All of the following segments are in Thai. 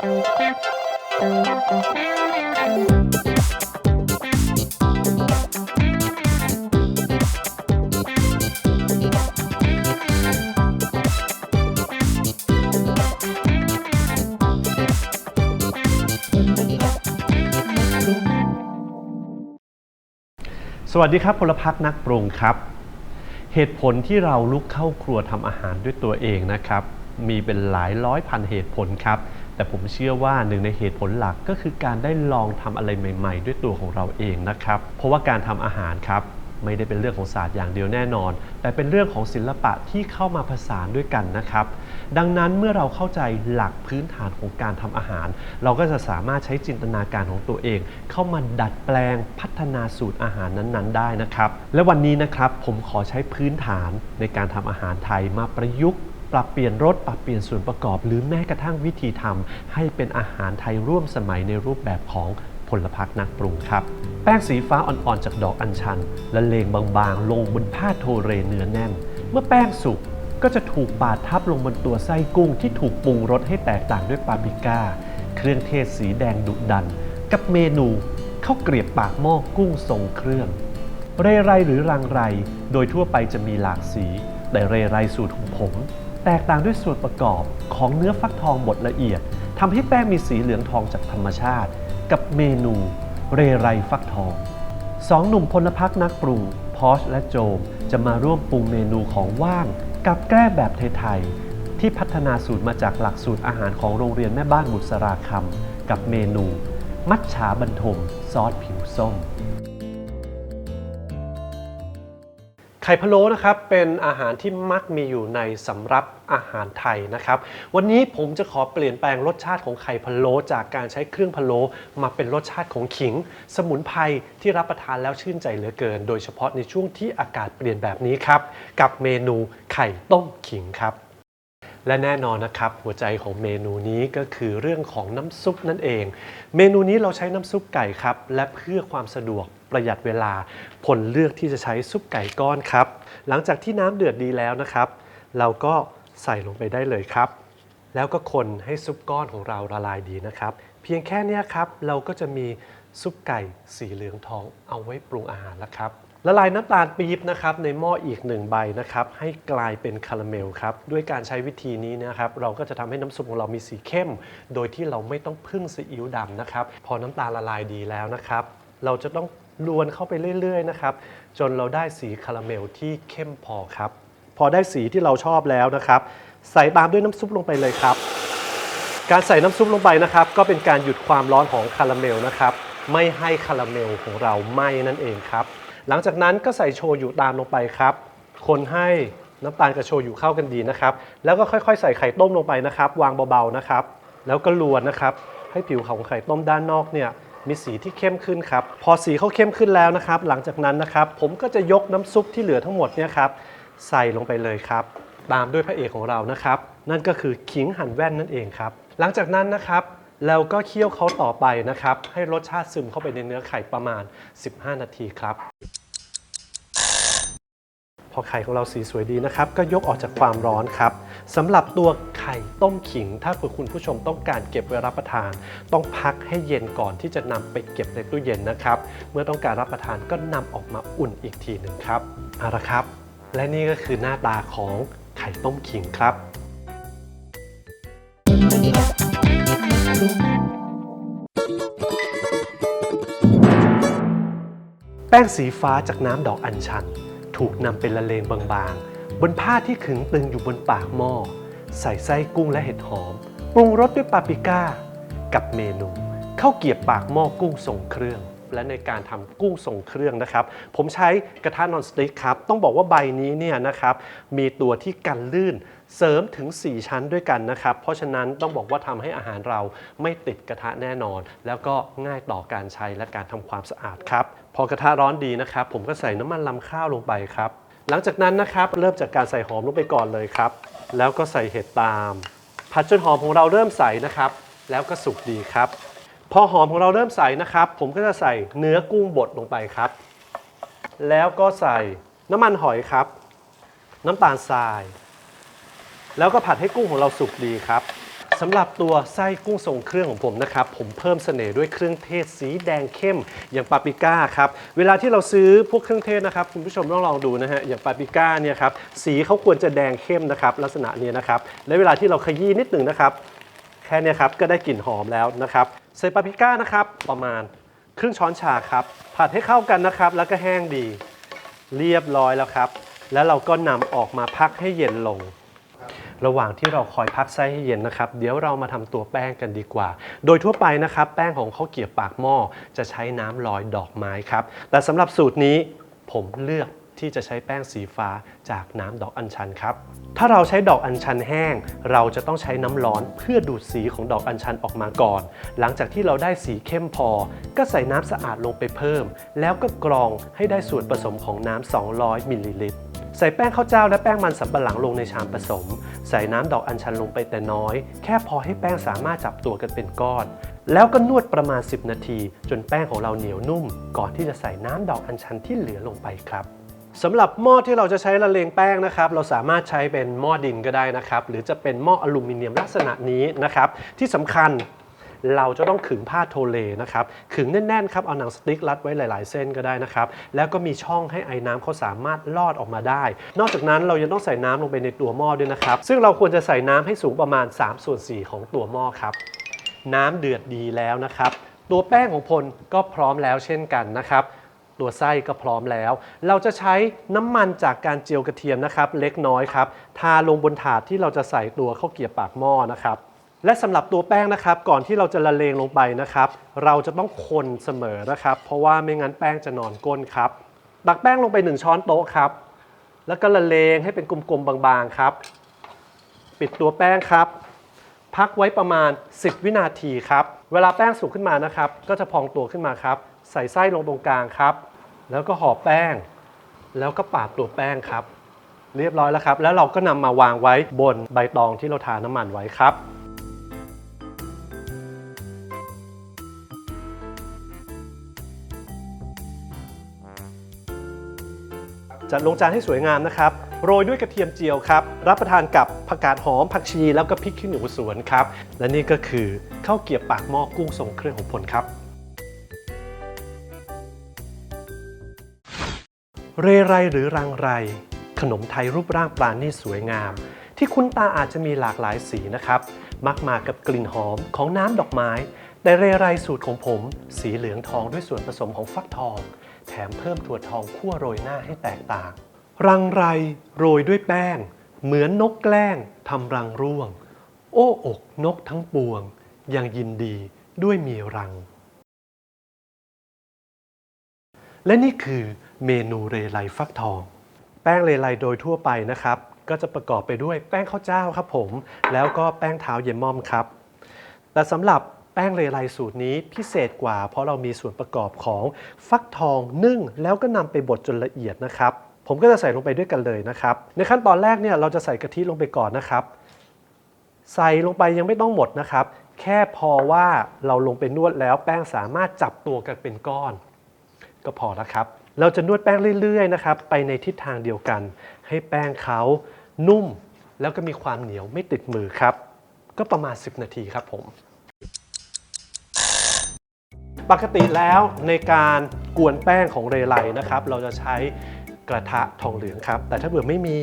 สวัสดีครับพลพักนักปรุงครับ เหตุผลที่เราลุกเข้าครัวทำอาหารด้วยตัวเองนะครับ มีเป็นหลายร้อยพันเหตุผลครับ แต่ผมเชื่อว่าหนึ่งในเหตุผลหลักก็คือการได้ลองทำอะไรใหม่ ๆ ด้วยตัวของเราเองนะครับ เพราะว่าการทำอาหารครับไม่ได้เป็นเรื่องของศาสตร์อย่างเดียวแน่นอน แต่เป็นเรื่องของศิลปะที่เข้ามาผสานด้วยกันนะครับ ดังนั้นเมื่อเราเข้าใจหลักพื้นฐานของการทำอาหาร เราก็จะสามารถใช้จินตนาการของตัวเอง เข้ามาดัดแปลงพัฒนาสูตรอาหารนั้นๆ ได้นะครับ และวันนี้นะครับผมขอใช้พื้นฐานในการทำอาหารไทยมาประยุกต์ ปรับเปลี่ยนรสปรับเปลี่ยนส่วนประกอบ หรือแม้กระทั่งวิธีทำให้เป็นอาหารไทยร่วมสมัยในรูปแบบของพลพักนักปรุงครับ แป้งสีฟ้าอ่อนๆจากดอกอัญชันละเลงบางๆ ลงบนผ้าโทเรเนื้อแน่น เมื่อแป้งสุกก็จะถูกปาดทับลงบนตัวไส้กุ้งที่ถูกปรุงรสให้แตกต่างด้วยปาปริก้า เครื่องเทศสีแดงดุดัน กับเมนูข้าวเกรียบปากหม้อกุ้งทรงเครื่อง เรไรหรือรังไร โดยทั่วไปจะมีหลากสี แต่เรไรสูตรของผม แตกต่างด้วยส่วนประกอบของเนื้อฟักทองบดละเอียดทำให้แป้งมีสีเหลืองทองจากธรรมชาติ กับเมนูเรไรฟักทองสองหนุ่มพลพักนักปรุงพอชและโจม จะมาร่วมปรุงเมนูของว่าง กับแกล้แบบไทยๆที่พัฒนาสูตรมาจากหลักสูตรอาหารของโรงเรียนแม่บ้านบุษราคำกับเมนู มัทฉาบรรทมซอสผิวส้ม ไข่พะโล้นะครับเป็นอาหารที่มักมีอยู่ในสำรับอาหารไทยนะครับ วันนี้ผมจะขอเปลี่ยนแปลงรสชาติของไข่พะโล้จากการใช้เครื่องพะโล้มาเป็นรสชาติของขิง สมุนไพรที่รับประทานแล้วชื่นใจเหลือเกิน โดยเฉพาะในช่วงที่อากาศเปลี่ยนแบบนี้ครับกับเมนูไข่ต้มขิงครับและแน่นอนนะครับหัวใจของเมนูนี้ก็คือเรื่องของน้ำซุปนั่นเอง เมนูนี้เราใช้น้ำซุปไก่ครับ และเพื่อความสะดวก ประหยัดเวลา ผลเลือกที่จะใช้ซุปไก่ก้อนครับ หลังจากที่น้ำเดือดดีแล้วนะครับ เราก็ใส่ลงไปได้เลยครับ แล้วก็คนให้ซุปก้อนของเราละลายดีนะครับ เพียงแค่นี้ครับ เราก็จะมีซุปไก่สีเหลืองทองเอาไว้ปรุงอาหารแล้วครับละลายน้ำตาลปี๊บนะครับในหม้ออีกหนึ่งใบนะครับให้กลายเป็นคาราเมลครับด้วยการใช้วิธีนี้นะครับเราก็จะทำให้น้ำซุปของเรามีสีเข้ม โดยที่เราไม่ต้องพึ่งซีอิ๊วดำนะครับพอน้ำตาลละลายดีแล้วนะครับ เราจะต้อง ลวนเข้าไปเรื่อยๆนะครับ จนเราได้สีคาราเมลที่เข้มพอครับ พอได้สีที่เราชอบแล้วนะครับ ใส่ตามด้วยน้ำซุปลงไปเลยครับ การใส่น้ำซุปลงไปนะครับ ก็เป็นการหยุดความร้อนของคาราเมลนะครับ ไม่ให้คาราเมลของเราไหม้นั่นเองครับ หลังจากนั้นก็ใส่โชยุตามลงไปครับ คนให้น้ำตาลกับโชยุเข้ากันดีนะครับ แล้วก็ค่อยๆ ใส่ไข่ต้มลงไปนะครับ วางเบาๆนะครับ แล้วก็ลวนนะครับ ให้ผิวของไข่ต้มด้านนอกเนี่ย มีสีที่เข้มขึ้นครับ พอสีเขาเข้มขึ้นแล้วนะครับ หลังจากนั้นนะครับ ผมก็จะยกน้ำซุปที่เหลือทั้งหมดเนี่ยครับใส่ลงไปเลยครับ ตามด้วยพระเอกของเรานะครับ นั่นก็คือขิงหั่นแว่นนั่นเองครับ หลังจากนั้นนะครับเราก็เคี่ยวเขาต่อไปนะครับ ให้รสชาติซึมเข้าไปในเนื้อไข่ประมาณ 15 นาทีครับ พอไข่ของเราสีสวยดีนะครับ ก็ยกออกจากความร้อนครับสำหรับตัวไข่ต้มขิง ถ้าคุณผู้ชมต้องการเก็บไว้รับประทาน ต้องพักให้เย็นก่อนที่จะนำไปเก็บในตู้เย็นนะครับ เมื่อต้องการรับประทานก็นำออกมาอุ่นอีกทีหนึ่งครับเอาละครับ และนี่ก็คือหน้าตาของไข่ต้มขิงครับแป้งสีฟ้าจากน้ำดอกอัญชัน ถูกนำเป็นละเลงบางๆ บนผ้าที่ขึงตึงอยู่บนปากหม้อ ใส่ไส้กุ้งและเห็ดหอม ปรุงรสด้วยปาปริก้า กับเมนูข้าวเกียบปากหม้อกุ้งทรงเครื่อง และในการทำกุ้งทรงเครื่องนะครับ ผมใช้กระทะนอนสติ๊กครับ ต้องบอกว่าใบนี้เนี่ยนะครับมีตัวที่กันลื่นเสริมถึง 4 ชั้นด้วยกันนะครับ เพราะฉะนั้นต้องบอกว่าทำให้อาหารเราไม่ติดกระทะแน่นอน แล้วก็ง่ายต่อการใช้และการทำความสะอาดครับ พอกระทะร้อนดีนะครับ ผมก็ใส่น้ำมันลำข้าวลงไปครับ หลังจากนั้นนะครับเริ่มจากการใส่หอมลงไปก่อนเลยครับ แล้วก็ใส่เห็ดตาม ผัดจนหอมของเราเริ่มใสนะครับ แล้วก็สุกดีครับ พอหอมของเราเริ่มใส่นะครับ ผมก็จะใส่เนื้อกุ้งบดลงไปครับ แล้วก็ใส่น้ำมันหอยครับ น้ำตาลทราย แล้วก็ผัดให้กุ้งของเราสุกดีครับสำหรับตัวไส้กุ้งทรงเครื่องของผมนะครับ ผมเพิ่มเสน่ห์ด้วยเครื่องเทศสีแดงเข้มอย่างปาปริก้าครับ เวลาที่เราซื้อพวกเครื่องเทศนะครับ คุณผู้ชมต้องลองดูนะฮะอย่างปาปริก้าเนี่ยครับสีเขาควรจะแดงเข้มนะครับ ลักษณะนี้นะครับและเวลาที่เราขยี้นิดหนึ่งนะครับ ค่นี้ครับก็ได้กลิ่นหอมแล้วนะครับใส่ปาปริก้านะครับประมาณครึ่งช้อนชาครับ ผัดให้เข้ากันนะครับ แล้วก็แห้งดี เรียบร้อยแล้วครับ แล้วเราก็นำออกมาพักให้เย็นลง ระหว่างที่เราคอยพักไส้ให้เย็นนะครับ เดี๋ยวเรามาทำตัวแป้งกันดีกว่า โดยทั่วไปนะครับ แป้งของข้าวเกี๊ยวปากหม้อจะใช้น้ำลอยดอกไม้ครับ แต่สำหรับสูตรนี้ผมเลือก ที่จะใช้แป้งสีฟ้าจากน้ำดอกอัญชันครับ ถ้าเราใช้ดอกอัญชันแห้ง เราจะต้องใช้น้ำร้อนเพื่อดูดสีของดอกอัญชันออกมาก่อน หลังจากที่เราได้สีเข้มพอ ก็ใส่น้ำสะอาดลงไปเพิ่ม แล้วก็กรองให้ได้ส่วนผสมของน้ำ 200มิลลิลิตรใส่แป้งข้าวเจ้าและแป้งมันสำปะหลังลงในชามผสม ใส่น้ำดอกอัญชันลงไปแต่น้อย แค่พอให้แป้งสามารถจับตัวกันเป็นก้อน แล้วก็นวดประมาณ 10 นาที จนแป้งของเราเหนียวนุ่ม ก่อนที่จะใส่น้ำดอกอัญชันที่เหลือลงไปครับ สำหรับหม้อที่เราจะใช้ละเลงแป้งนะครับ เราสามารถใช้เป็นหม้อดินก็ได้นะครับ หรือจะเป็นหม้ออลูมิเนียมลักษณะนี้นะครับ ที่สำคัญเราจะต้องขึงผ้าโทเลนะครับ ขึงแน่นๆครับ เอาหนังสติ๊กรัดไว้หลาย ๆ เส้นก็ได้นะครับ แล้วก็มีช่องให้ไอ้น้ำเขาสามารถลอดออกมาได้ นอกจากนั้นเรายังต้องใส่น้ำลงไปในตัวหม้อด้วยนะครับ ซึ่งเราควรจะใส่น้ำให้สูงประมาณ3ส่วน4ของตัวหม้อครับ น้ำเดือดดีแล้วนะครับ ตัวแป้งของพลก็พร้อมแล้วเช่นกันนะครับ ตัวไส้ก็พร้อมแล้ว เราจะใช้น้ำมันจากการเจียวกระเทียมนะครับ เล็กน้อยครับ ทาลงบนถาดที่เราจะใส่ตัวข้าวเกี๊ยวปากหม้อนะครับ และสำหรับตัวแป้งนะครับ ก่อนที่เราจะละเลงลงไปนะครับ เราจะต้องคนเสมอนะครับ เพราะว่าไม่งั้นแป้งจะนอนก้นครับ ตักแป้งลงไป 1 ช้อนโต๊ะครับ แล้วก็ละเลงให้เป็นกลมๆบางๆครับ ปิดตัวแป้งครับพักไว้ประมาณ 10 วินาทีครับ เวลาแป้งสุกขึ้นมานะครับ ก็จะพองตัวขึ้นมาครับ ใส่ไส้ลงตรงกลางครับ แล้วก็ห่อแป้ง แล้วก็ปาดตัวแป้งครับ เรียบร้อยแล้วครับ แล้วเราก็นำมาวางไว้บนใบตองที่เราทาน้ำมันไว้ครับจัดลงจานให้สวยงามนะครับ โรยด้วยกระเทียมเจียวครับ รับประทานกับผักกาดหอมผักชี แล้วก็พริกขี้หนูสวนครับ และนี่ก็คือข้าวเกี๊ยวปากหม้อกุ้งทรงเครื่องของพลครับ เรไรหรือรังไร ขนมไทยรูปร่างปลานี่สวยงาม ที่คุณตาอาจจะมีหลากหลายสีนะครับ มักมากับกลิ่นหอมของน้ำดอกไม้ แต่เรไรสูตรของผม สีเหลืองทองด้วยส่วนผสมของฟักทอง แถมเพิ่มถั่วทองคั่วโรยหน้าให้แตกต่าง รังไรโรยด้วยแป้ง เหมือนนกแกล้งทำรังร่วง โอ้อกนกทั้งปวง ยังยินดีด้วยมีรัง และนี่คือ เมนูเรไลฟักทอง แป้งเรไลโดยทั่วไปนะครับ ก็จะประกอบไปด้วยแป้งข้าวเจ้าครับผม แล้วก็แป้งเท้าเยมอมครับ แต่สำหรับแป้งเรไลสูตรนี้พิเศษกว่า เพราะเรามีส่วนประกอบของฟักทองนึ่ง แล้วก็นำไปบดจนละเอียดนะครับ ผมก็จะใส่ลงไปด้วยกันเลยนะครับ ในขั้นตอนแรกเนี่ยเราจะใส่กะทิลงไปก่อนนะครับ ใส่ลงไปยังไม่ต้องหมดนะครับ แค่พอว่าเราลงไปนวดแล้วแป้งสามารถจับตัวกันเป็นก้อน ก็พอแล้วครับ เราจะนวดแป้งเรื่อยๆนะครับไปในทิศทางเดียวกัน ให้แป้งเขานุ่มแล้วก็มีความเหนียวไม่ติดมือครับ ก็ประมาณ 10 นาทีครับผม ปกติแล้วในการกวนแป้งของเรไลนะครับ เราจะใช้กระทะทองเหลืองครับ แต่ถ้าเผื่อไม่มี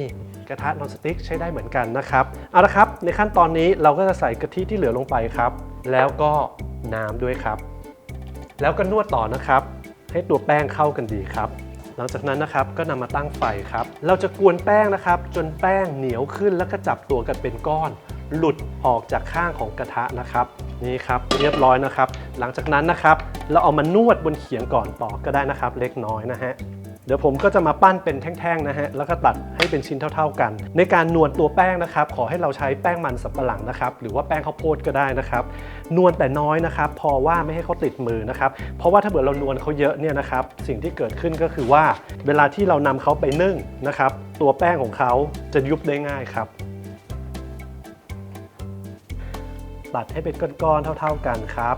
กระทะนอนสติ๊กใช้ได้เหมือนกันนะครับเอาละครับในขั้นตอนนี้เราก็จะใส่กะทิที่เหลือลงไปครับ แล้วก็น้ำด้วยครับ แล้วก็นวดต่อนะครับ ให้ตัวแป้งเข้ากันดีครับ หลังจากนั้นนะครับก็นำมาตั้งไฟครับ เราจะกวนแป้งนะครับ จนแป้งเหนียวขึ้นแล้วก็จับตัวกันเป็นก้อน หลุดออกจากข้างของกระทะนะครับนี่ครับเรียบร้อยนะครับ หลังจากนั้นนะครับ เราเอามานวดบนเขียงก่อนต่อก็ได้นะครับ เล็กน้อยนะฮะ เดี๋ยวผมก็จะมาปั้นเป็นแท่งๆนะฮะ แล้วก็ตัดให้เป็นชิ้นเท่า ๆกัน ในการนวลตัวแป้งนะครับ ขอให้เราใช้แป้งมันสำปะหลังนะครับ หรือว่าแป้งข้าวโพดก็ได้นะครับ นวลแต่น้อยนะครับ พอว่าไม่ให้เขาติดมือนะครับ เพราะว่าถ้าเกิดเรานวลเขาเยอะเนี่ยนะครับ สิ่งที่เกิดขึ้นก็คือว่า เวลาที่เรานำเขาไปนึ่งนะครับ ตัวแป้งของเขาจะยุบได้ง่ายครับตัดให้เป็นก้อนๆเท่า ๆกันครับ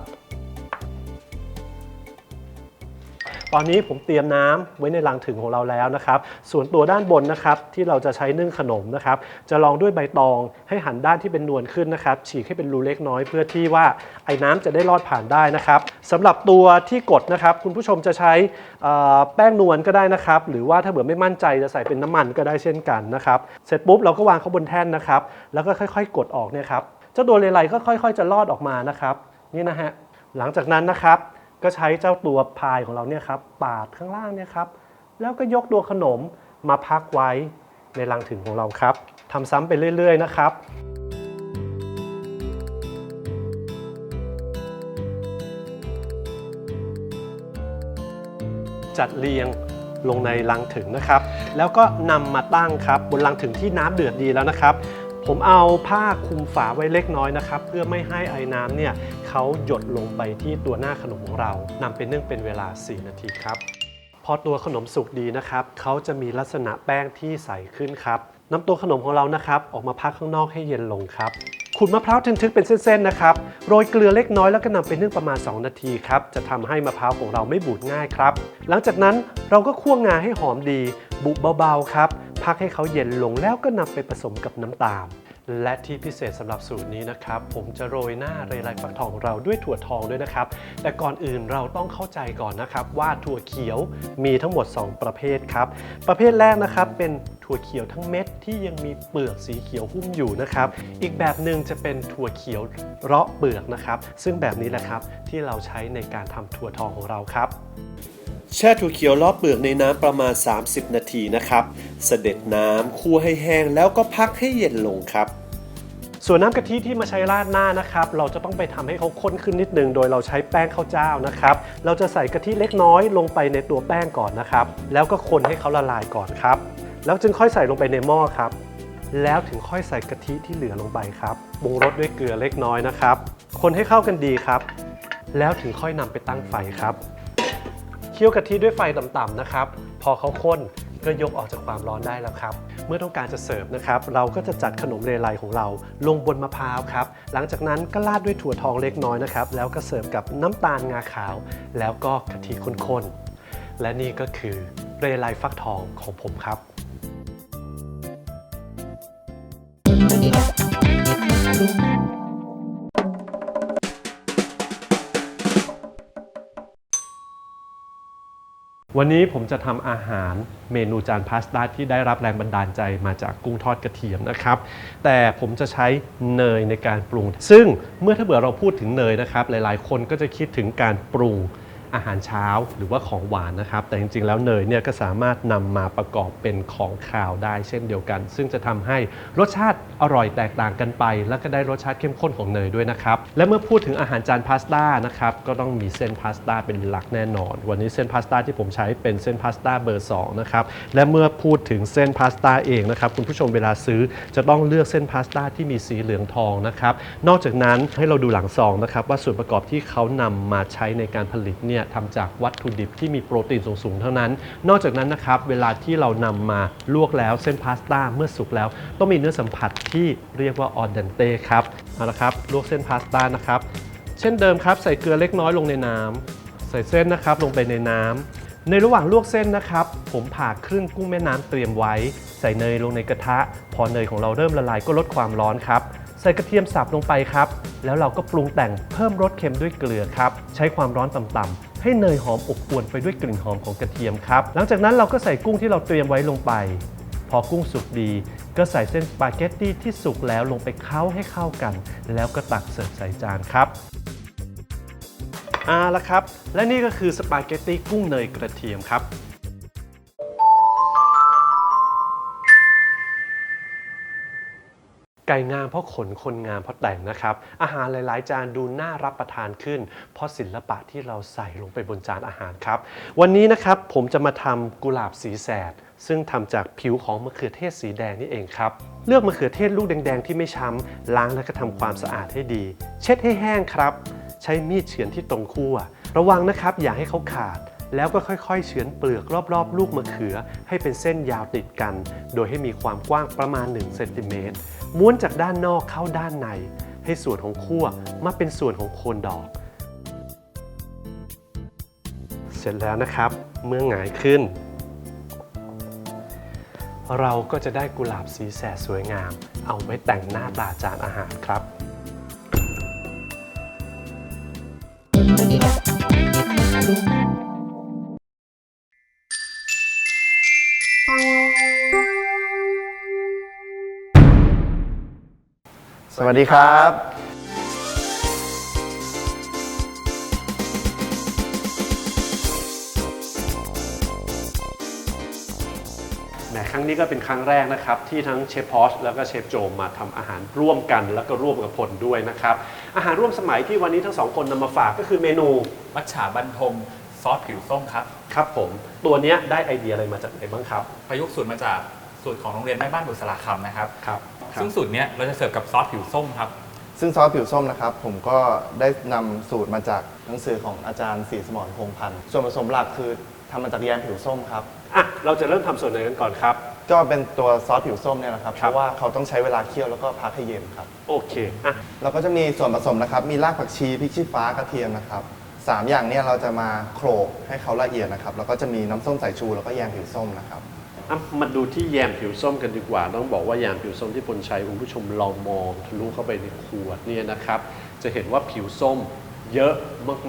ตอนนี้ผมเตรียมน้ำไว้ในลังถึงของเราแล้วนะครับ ส่วนตัวด้านบนนะครับที่เราจะใช้นึ่งขนมนะครับ จะลองด้วยใบตองให้หันด้านที่เป็นนวลขึ้นนะครับ ฉีกให้เป็นรูเล็กน้อยเพื่อที่ว่าไอ้น้ำจะได้ลอดผ่านได้นะครับสำหรับตัวที่กดนะครับ คุณผู้ชมจะใช้แป้งนวลก็ได้นะครับ หรือว่าถ้าเผื่อไม่มั่นใจจะใส่เป็นน้ำมันก็ได้เช่นกันนะครับเสร็จปุ๊บเราก็วางเขาบนแท่นนะครับ แล้วก็ค่อย ๆ กดออกเนี่ยครับเจ้าตัวเลไลก็ค่อย ๆ จะลอดออกมานะครับ นี่นะฮะหลังจากนั้นนะครับ ก็ใช้เจ้าตัวพายของเราเนี่ยครับปาดข้างล่างเนี่ยครับแล้วก็ยกตัวขนมมาพักไว้ในรังถึงของเราครับทำซ้ำไปเรื่อย ๆ นะครับจัดเรียงลงในรังถึงนะครับ แล้วก็นำมาตั้งครับบนรังถึงที่น้ำเดือดดีแล้วนะครับ ผมเอาผ้าคลุมฝาไว้เล็กน้อยนะครับ เพื่อไม่ให้ไอ้น้ำเนี่ยเขาหยดลงไปที่ตัวหน้าขนมของเรานำไปนึ่งเป็นเวลา 4 นาทีครับ พอตัวขนมสุกดีนะครับเขาจะมีลักษณะแป้งที่ใสขึ้นครับนำตัวขนมของเรานะครับออกมาพักข้างนอกให้เย็นลงครับขูดมะพร้าวทึนๆเป็นเส้นๆนะครับโรยเกลือเล็กน้อยแล้วก็นำไปนึ่งประมาณ 2 นาทีครับจะทำให้มะพร้าวของเราไม่บูดง่ายครับ หลังจากนั้นเราก็คั่วงาให้หอมดี บุบเบาๆครับ พักให้เขาเย็นลงแล้วก็นำไปผสมกับน้ำตาล และที่พิเศษสำหรับสูตรนี้นะครับ ผมจะโรยหน้าเรไลฟักทองของเราด้วยถั่วทองด้วยนะครับ แต่ก่อนอื่นเราต้องเข้าใจก่อนนะครับ ว่าถั่วเขียวมีทั้งหมด 2 ประเภทครับ ประเภทแรกนะครับเป็นถั่วเขียวทั้งเม็ดที่ยังมีเปลือกสีเขียวหุ้มอยู่นะครับ อีกแบบหนึ่งจะเป็นถั่วเขียวเราะเปลือกนะครับ ซึ่งแบบนี้แหละครับที่เราใช้ในการทำถั่วทองของเราครับ แช่ถั่วเขียวรอบเปลือกในน้ำประมาณ 30 นาทีนะครับ เสด็จน้ำคั่วให้แห้งแล้วก็พักให้เย็นลงครับ ส่วนน้ำกะทิที่มาใช้ราดหน้านะครับ เราจะต้องไปทำให้เขาข้นขึ้นนิดนึง โดยเราใช้แป้งข้าวเจ้านะครับ เราจะใส่กะทิเล็กน้อยลงไปในตัวแป้งก่อนนะครับ แล้วก็คนให้เขาละลายก่อนครับ แล้วจึงค่อยใส่ลงไปในหม้อครับ แล้วถึงค่อยใส่กะทิที่เหลือลงไปครับปรุงรสด้วยเกลือเล็กน้อยนะครับ คนให้เข้ากันดีครับ แล้วถึงค่อยนำไปตั้งไฟครับ คี่ยวกะทิด้วยไฟต่ำๆนะครับ พอเขาข้นก็ยกออกจากความร้อนได้แล้วครับ เมื่อต้องการจะเสิร์ฟนะครับ เราก็จะจัดขนมเรไลของเราลงบนมะพร้าวครับ หลังจากนั้นก็ราดด้วยถั่วทองเล็กน้อยนะครับ แล้วก็เสิร์ฟกับน้ำตาลงาขาว แล้วก็กะทิข้นๆ และนี่ก็คือเรไลฟักทองของผมครับ วันนี้ผมจะทำอาหารเมนูจานพาสต้าที่ได้รับแรงบันดาลใจมาจากกุ้งทอดกระเทียมนะครับ แต่ผมจะใช้เนยในการปรุง ซึ่งเมื่อถ้าเบื่อเราพูดถึงเนยนะครับ หลายๆ คนก็จะคิดถึงการปรุง อาหารเช้าหรือว่าของหวานนะครับ แต่จริงๆ แล้วเนยเนี่ยก็สามารถนำมาประกอบเป็นของคาวได้เช่นเดียวกัน ซึ่งจะทำให้รสชาติอร่อยแตกต่างกันไป แล้วก็ได้รสชาติเข้มข้นของเนยด้วยนะครับ และเมื่อพูดถึงอาหารจานพาสต้านะครับ ก็ต้องมีเส้นพาสต้าเป็นหลักแน่นอน วันนี้เส้นพาสต้าที่ผมใช้เป็นเส้นพาสต้าเบอร์2นะครับ และเมื่อพูดถึงเส้นพาสต้าเองนะครับคุณผู้ชมเวลาซื้อจะต้องเลือกเส้นพาสต้าที่มีสีเหลืองทองนะครับ นอกจากนั้นให้เราดูหลังซองนะครับว่าส่วนประกอบที่เขานำมาใช้ในการผลิตเนี่ยทำจากวัตถุดิบที่มีโปรตีนสูงๆเท่านั้น นอกจากนั้นนะครับเวลาที่เรานำมาลวกแล้วเส้นพาสต้าเมื่อสุกแล้ว ต้องมีเนื้อสัมผัสที่เรียกว่าออเดนเต้ครับเอาละครับลวกเส้นพาสต้านะครับเช่นเดิมครับใส่เกลือเล็กน้อยลงในน้ำใส่เส้นนะครับลงไปในน้ำในระหว่างลวกเส้นนะครับ ผมผ่าครึ่งกุ้งแม่น้ำเตรียมไว้ ใส่เนยลงในกระทะ พอเนยของเราเริ่มละลายก็ลดความร้อนครับใส่กระเทียมสับลงไปครับ แล้วเราก็ปรุงแต่งเพิ่มรสเค็มด้วยเกลือครับ ใช้ความร้อนต่ำ ให้เนยหอมอบอวนไปด้วยกลิ่นหอมของกระเทียมครับ หลังจากนั้นเราก็ใส่กุ้งที่เราเตรียมไว้ลงไป พอกุ้งสุกดี ก็ใส่เส้นสปาเกตตี้ที่สุกแล้วลงไปเค้าให้เข้ากัน แล้วก็ตักเสิร์ฟใส่จานครับอ่าละครับ และนี่ก็คือสปาเกตตี้กุ้งเนยกระเทียมครับ ไก่งามเพราะขนคนงามเพราะแต่งนะครับ อาหารหลาย ๆ จานดูน่ารับประทานขึ้น เพราะศิลปะที่เราใส่ลงไปบนจานอาหารครับ วันนี้นะครับผมจะมาทำกุหลาบสีแสด ซึ่งทำจากผิวของมะเขือเทศสีแดงนี่เองครับ เลือกมะเขือเทศลูกแดง ๆ ที่ไม่ช้ำล้างแล้วก็ทำความสะอาดให้ดี เช็ดให้แห้งครับ ใช้มีดเฉือนที่ตรงคั่วระวังนะครับอย่าให้เขาขาด แล้วก็ค่อยๆ เฉือนเปลือกรอบๆ ลูกมะเขือ ให้เป็นเส้นยาวติดกัน โดยให้มีความกว้างประมาณ1เซนติเมตรม้วนจากด้านนอกเข้าด้านใน ให้ส่วนของคั่วมาเป็นส่วนของโคนดอก เสร็จแล้วนะครับ เมื่อหงายขึ้น เราก็จะได้กุหลาบสีแสดสวยงาม เอาไว้แต่งหน้าตาจานอาหารครับ สวัสดีครับแหมครั้งนี้ก็เป็นครั้งแรกนะครับ ที่ทั้งเชฟพอชแล้วก็เชฟโจมมาทำอาหารร่วมกันแล้วก็ร่วมกับพลด้วยนะครับ อาหารร่วมสมัยที่วันนี้ทั้งสองคนนำมาฝากก็คือเมนูมัทฉาบันทมซอสผิวส้มครับ ครับผมตัวเนี้ยได้ไอเดียอะไรมาจากไหนบ้างครับ ประยุกต์สูตรมาจากสูตรของโรงเรียนแม่บ้านบุษราคำนะครับ ครับครับ ซึ่งสูตรเนี้ยเราจะเสิร์ฟกับซอสผิวส้มครับ ซึ่งซอสผิวส้มนะครับ ผมก็ได้นำสูตรมาจากหนังสือของอาจารย์ศรีสมรพงษ์พันธ์ส่วนผสมหลักคือทำมาจากแยมผิวส้มครับ อะเราจะเริ่มทำส่วนไหนกันก่อนครับ ก็เป็นตัวซอสผิวส้มเนี่ยนะครับ คเพรับ ราะว่าเขาต้องใช้เวลาเคี่ยวแล้วก็พักให้เย็นครับ โอเคอะเราก็จะมีส่วนผสมนะครับ มีรากผักชีพริกชี้ฟ้ากระเทียมนะครับสามอย่างเนี่ยเราจะมาโขลกให้เขาละเอียดนะครับ แล้วก็จะมีน้ำส้มสายชูแล้วก็แยมผิวส้มนะครับอะ มาดูที่แยมผิวส้มกันดีกว่า ต้องบอกว่าแยมผิวส้มที่พลชัยคุณผู้ชมลองมองทะลุเข้าไปในขวดเนี่ยนะครับ จะเห็นว่าผิวส้มเยอะ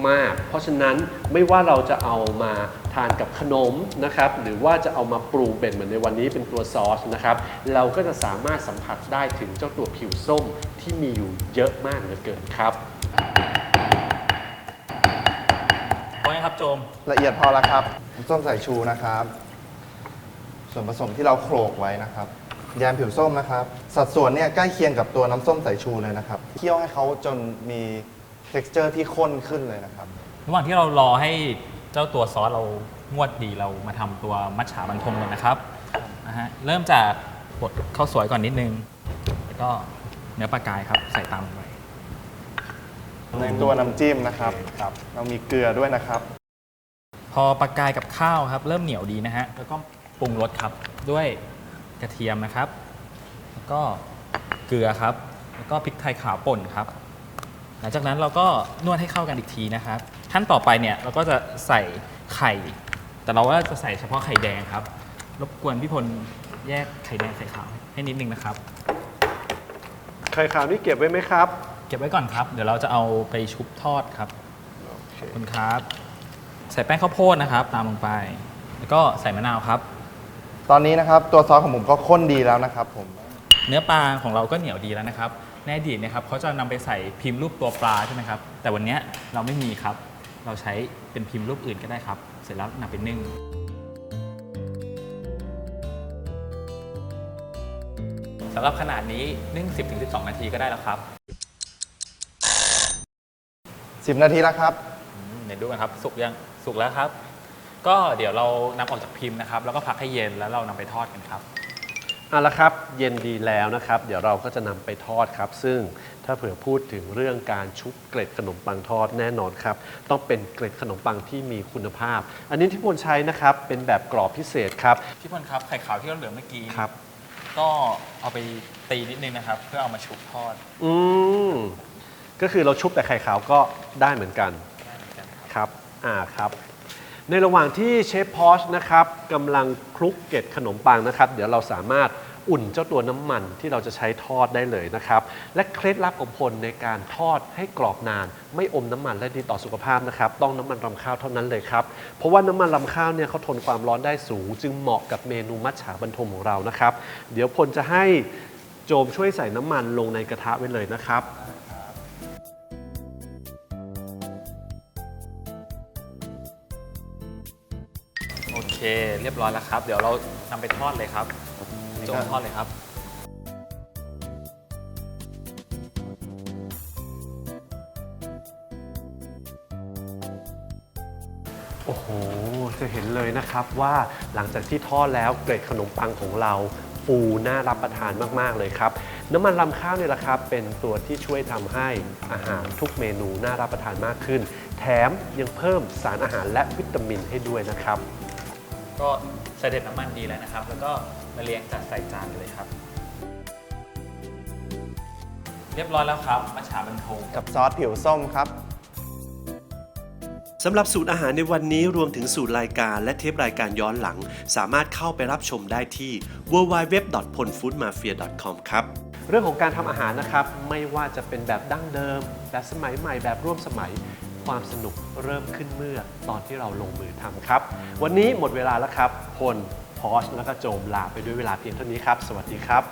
มากๆ เพราะฉะนั้นไม่ว่าเราจะเอามาทานกับขนมนะครับ หรือว่าจะเอามาปรุงเป็นเหมือนในวันนี้เป็นตัวซอสนะครับ เราก็จะสามารถสัมผัสได้ถึงเจ้าตัวผิวส้มที่มีอยู่เยอะมากเหลือเกินครับเพราะงั้นครับโจม ละเอียดพอแล้วครับน้ำส้มสายชูนะครับ ส่วนผสมที่เราโขลกไว้นะครับแยมผิวส้มนะครับ สัดส่วนเนี่ยใกล้เคียงกับตัวน้ำส้มสายชูเลยนะครับเคี่ยวให้เขาจนมี texture ที่ข้นขึ้นเลยนะครับ ระหว่างที่เรารอให้เจ้าตัวซอสเรางวดดีเรามาทำตัวมัทฉาบันทมกันนะครับนะฮะเริ่มจากบดข้าวสวยก่อนนิดนึง แล้วก็เนื้อปลากายครับ ใส่ตามลงไปในตัวน้ำจิ้มนะครับเรามีเกลือด้วยนะครับ พอปลากายกับข้าวครับ เริ่มเหนียวดีนะฮะแล้วก็ ปรุงรสครับด้วยกระเทียมนะครับ แล้วก็เกลือครับ แล้วก็พริกไทยขาวป่นครับ หลังจากนั้นเราก็นวดให้เข้ากันอีกทีนะครับขั้นต่อไปเนี่ยเราก็จะใส่ไข่ แต่เราว่าจะใส่เฉพาะไข่แดงครับ รบกวนพี่พลแยกไข่แดงไข่ขาวให้นิดนึงนะครับ ไข่ขาวนี่เก็บไว้ไหมครับ เก็บไว้ก่อนครับ เดี๋ยวเราจะเอาไปชุบทอดครับขอบคุณครับ ใส่แป้งข้าวโพดนะครับ ตามลงไป แล้วก็ใส่มะนาวครับ ตอนนี้นะครับตัวซอสของผมก็ข้นดีแล้วนะครับผม เนื้อปลาของเราก็เหนียวดีแล้วนะครับในอดีตเนะครับเขาจะนำไปใส่พิมพ์รูปตัวปลาใช่ไหมครับ แต่วันเนี้ยเราไม่มีครับ เราใช้เป็นพิมพ์รูปอื่นก็ได้ครับ เสร็จแล้วนำไปนึ่ง สำหรับขนาดนี้นึ่ง 10-12 นาทีก็ได้แล้วครับ10 นาทีแล้วครับ อืมเดี๋ยวดูกันครับ สุกยัง สุกแล้วครับ ก็เดี๋ยวเรานำออกจากพิมพ์นะครับ แล้วก็พักให้เย็นแล้วเรานำไปทอดกันครับ เอาละครับเย็นดีแล้วนะครับ เดี๋ยวเราก็จะนำไปทอดครับ ซึ่งถ้าเผื่อพูดถึงเรื่องการชุบเกล็ดขนมปังทอดแน่นอนครับ ต้องเป็นเกล็ดขนมปังที่มีคุณภาพ อันนี้ที่พลใช้นะครับเป็นแบบกรอบพิเศษครับ พี่พลครับไข่ขาวที่เราเหลือเมื่อกี้ครับ ก็เอาไปตีนิดนึงนะครับ เพื่อเอามาชุบทอดอืมก็คือเราชุบแต่ไข่ขาวก็ได้เหมือนกัน ได้เหมือนกันครับ ครับ อ่า ครับ ในระหว่างที่เชฟพอชนะครับกำลังคลุกเกล็ดขนมปังนะครับ เดี๋ยวเราสามารถอุ่นเจ้าตัวน้ำมันที่เราจะใช้ทอดได้เลยนะครับ และเคล็ดลับของพลในการทอดให้กรอบนาน ไม่อมน้ำมันและดีต่อสุขภาพนะครับ ต้องน้ำมันรำข้าวเท่านั้นเลยครับ เพราะว่าน้ำมันรำข้าวเนี่ยเขาทนความร้อนได้สูง จึงเหมาะกับเมนูมัทฉาบรรทมของเรานะครับ เดี๋ยวพลจะให้โจมช่วยใส่น้ำมันลงในกระทะไว้เลยนะครับ เคเรียบร้อยแล้วครับ เดี๋ยวเรานำไปทอดเลยครับโจมทอดเลยครับ โอ้โห จะเห็นเลยนะครับว่าหลังจากที่ทอดแล้วเกล็ดขนมปังของเราฟูน่ารับประทานมาก ๆ เลยครับ น้ำมันลำข้าวเนี่ยแหละครับ เป็นตัวที่ช่วยทำให้อาหารทุกเมนูน่ารับประทานมากขึ้น แถมยังเพิ่มสารอาหารและวิตามินให้ด้วยนะครับ ก็ใส่เด็ดน้ำมันดีแล้วนะครับ แล้วก็มาเรียงจัดใส่จานเลยครับ เรียบร้อยแล้วครับมัชฉาบันทงกับซอสผิวส้มครับ สำหรับสูตรอาหารในวันนี้รวมถึงสูตรรายการและเทปรายการย้อนหลัง สามารถเข้าไปรับชมได้ที่ www.ponfoodmafia.com ครับเรื่องของการทำอาหารนะครับ ไม่ว่าจะเป็นแบบดั้งเดิม แบบสมัยใหม่แบบร่วมสมัย ความสนุกเริ่มขึ้นเมื่อตอนที่เราลงมือทำครับ วันนี้หมดเวลาแล้วครับพลพอชแล้วก็โจมลาไปด้วยเวลาเพียงเท่านี้ครับ สวัสดีครับ